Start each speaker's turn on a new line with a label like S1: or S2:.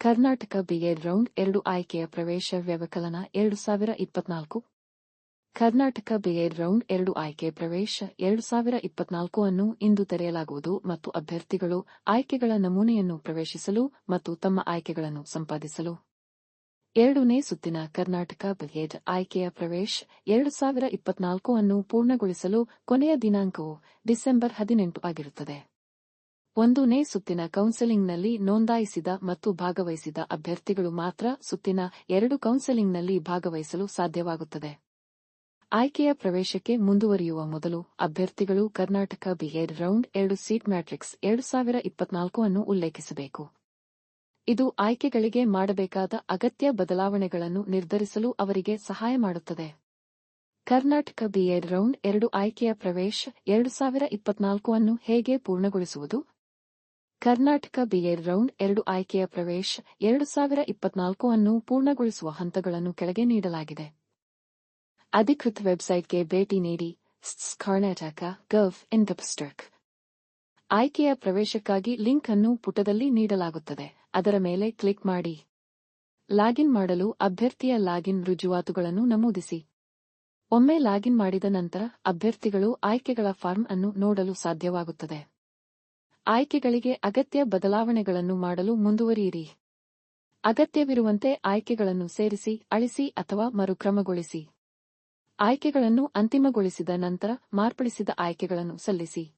S1: Karnataka BEd round ಎರಡು ಆಯ್ಕೆಯ ಪ್ರವೇಶ ವ್ಯವಕಲನ ಎರಡು ಸಾವಿರ ಇಪ್ಪತ್ನಾಲ್ಕು. ಕರ್ನಾಟಕ ಬಿಎಡ್ ರೌಂಡ್ ಎರಡು ಆಯ್ಕೆ ಪ್ರವೇಶ ಎರಡು ಸಾವಿರ ಇಪ್ಪತ್ನಾಲ್ಕು ಅನ್ನು ಇಂದು ತೆರೆಯಲಾಗುವುದು ಮತ್ತು ಅಭ್ಯರ್ಥಿಗಳು ಆಯ್ಕೆಗಳ ನಮೂನೆಯನ್ನು ಪ್ರವೇಶಿಸಲು ಮತ್ತು ತಮ್ಮ ಆಯ್ಕೆಗಳನ್ನು ಸಂಪಾದಿಸಲು. ಎರಡನೇ ಸುತ್ತಿನ ಕರ್ನಾಟಕ ಬಿಎಡ್ ಆಯ್ಕೆಯ ಪ್ರವೇಶ ಎರಡು ಸಾವಿರ ಇಪ್ಪತ್ನಾಲ್ಕು ಅನ್ನು ಪೂರ್ಣಗೊಳಿಸಲು ಕೊನೆಯ ದಿನಾಂಕವು ಡಿಸೆಂಬರ್ ಹದಿನೆಂಟು ಆಗಿರುತ್ತದೆ. ಒಂದನೇ ಸುತ್ತಿನ ಕೌನ್ಸೆಲಿಂಗ್ನಲ್ಲಿ ನೋಂದಾಯಿಸಿದ ಮತ್ತು ಭಾಗವಹಿಸಿದ ಅಭ್ಯರ್ಥಿಗಳು ಮಾತ್ರ ಸುತ್ತಿನ ಎರಡು ಕೌನ್ಸೆಲಿಂಗ್ನಲ್ಲಿ ಭಾಗವಹಿಸಲು ಸಾಧ್ಯವಾಗುತ್ತದೆ. ಆಯ್ಕೆಯ ಪ್ರವೇಶಕ್ಕೆ ಮುಂದುವರಿಯುವ ಮೊದಲು ಅಭ್ಯರ್ಥಿಗಳು ಕರ್ನಾಟಕ ಬಿಎಡ್ ರೌಂಡ್ ಎರಡು ಸೀಟ್ ಮ್ಯಾಟ್ರಿಕ್ಸ್ ಎರಡು ಸಾವಿರ ಇಪ್ಪತ್ನಾಲ್ಕು ಅನ್ನು ಉಲ್ಲೇಖಿಸಬೇಕು. ಇದು ಆಯ್ಕೆಗಳಿಗೆ ಮಾಡಬೇಕಾದ ಅಗತ್ಯ ಬದಲಾವಣೆಗಳನ್ನು ನಿರ್ಧರಿಸಲು ಅವರಿಗೆ ಸಹಾಯ ಮಾಡುತ್ತದೆ. ಕರ್ನಾಟಕ ಬಿಎಡ್ ರೌಂಡ್ ಎರಡು ಆಯ್ಕೆಯ ಪ್ರವೇಶ ಎರಡು ಸಾವಿರ ಇಪ್ಪತ್ನಾಲ್ಕು ಅನ್ನು ಹೇಗೆ ಪೂರ್ಣಗೊಳಿಸುವುದು? ಕರ್ನಾಟಕ ಬಿಎಡ್ ರೌಂಡ್ ಎರಡು ಆಯ್ಕೆಯ ಪ್ರವೇಶ ಎರಡು ಸಾವಿರ ಇಪ್ಪತ್ನಾಲ್ಕು ಅನ್ನು ಪೂರ್ಣಗೊಳಿಸುವ ಹಂತಗಳನ್ನು ಕೆಳಗೆ ನೀಡಲಾಗಿದೆ. ಅಧಿಕೃತ ವೆಬ್ಸೈಟ್ಗೆ ಭೇಟಿ ನೀಡಿ ಕರ್ನಾಟಕ ಗವ್ ಇನ್ ದ ಪುಸ್ತಕ್ ಆಯ್ಕೆಯ ಪ್ರವೇಶಕ್ಕಾಗಿ ಲಿಂಕ್ ಅನ್ನು ಪುಟದಲ್ಲಿ ನೀಡಲಾಗುತ್ತದೆ. ಅದರ ಮೇಲೆ ಕ್ಲಿಕ್ ಮಾಡಿ. ಲಾಗಿನ್ ಮಾಡಲು ಅಭ್ಯರ್ಥಿಯ ಲಾಗಿನ್ ರುಜುವಾತುಗಳನ್ನು ನಮೂದಿಸಿ. ಒಮ್ಮೆ ಲಾಗಿನ್ ಮಾಡಿದ ನಂತರ ಅಭ್ಯರ್ಥಿಗಳು ಆಯ್ಕೆಗಳ ಫಾರ್ಮ್ ಅನ್ನು ನೋಡಲು ಸಾಧ್ಯವಾಗುತ್ತದೆ. ಆಯ್ಕೆಗಳಿಗೆ ಅಗತ್ಯ ಬದಲಾವಣೆಗಳನ್ನು ಮಾಡಲು ಮುಂದುವರಿಯಿರಿ. ಅಗತ್ಯವಿರುವಂತೆ ಆಯ್ಕೆಗಳನ್ನು ಸೇರಿಸಿ, ಅಳಿಸಿ ಅಥವಾ ಮರುಕ್ರಮಗೊಳಿಸಿ. ಆಯ್ಕೆಗಳನ್ನು ಅಂತಿಮಗೊಳಿಸಿದ ನಂತರ ಮಾರ್ಪಡಿಸಿದ ಆಯ್ಕೆಗಳನ್ನು ಸಲ್ಲಿಸಿ.